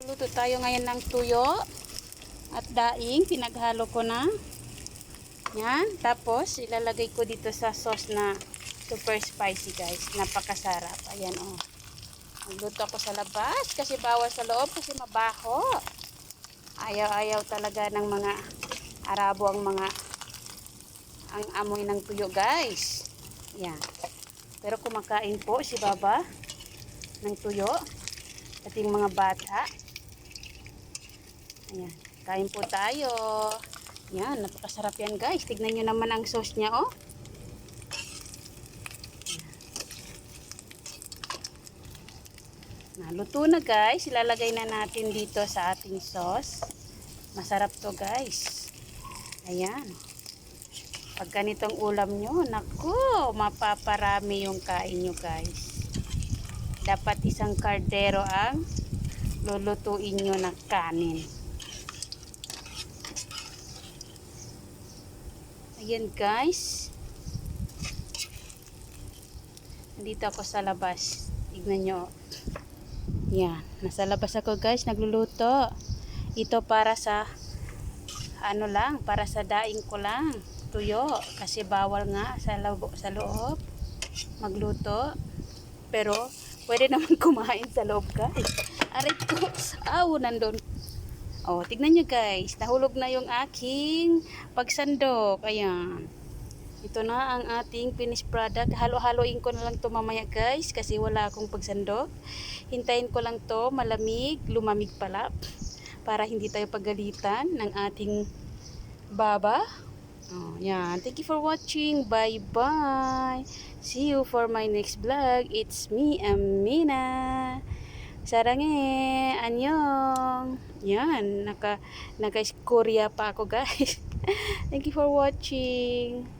Luto tayo ngayon ng tuyo at daing. Pinaghalo ko na. Yan. Tapos, ilalagay ko dito sa sauce na super spicy guys. Napakasarap. Ayan o. Oh. Magluto ako sa labas kasi bawal sa loob kasi mabaho. Ayaw-ayaw talaga ng mga Arabo ang mga ang amoy ng tuyo guys. Yan. Pero kumakain po si Baba ng tuyo. Ating mga bata. Ayan. Kain po tayo. Yan. Napakasarap yan guys. Tignan nyo naman ang sauce niya oh. Naluto na guys. Ilalagay na natin dito sa ating sauce. Masarap to guys. Ayan. Pag ganitong ulam nyo, naku, mapaparami yung kain nyo guys. Dapat isang kardero ang lulutuin nyo na kanin. Ayan guys. Nandito ako sa labas. Tignan nyo. Yan. Nasa labas ako guys. Nagluluto. Ito para sa ano lang, para sa daing ko lang. Tuyo. Kasi bawal nga sa, loob, sa loob magluto. Pero, pwede naman kumain sa loob guys. Aray ko. Aw, nandun. Oh, tignan nyo guys. Nahulog na yung aking pagsandok. Ayan. Ito na ang ating finished product. Halo-haloin ko na lang to mamaya guys kasi wala akong pagsandok. Hintayin ko lang to malamig, lumamig pala para hindi tayo pagalitan ng ating baba. Oh, yan. Thank you for watching. Bye-bye. See you for my next vlog. It's me, Amina. Sarange. Anyong. Yan. Naka, naka-Korea pa ako guys. Thank you for watching.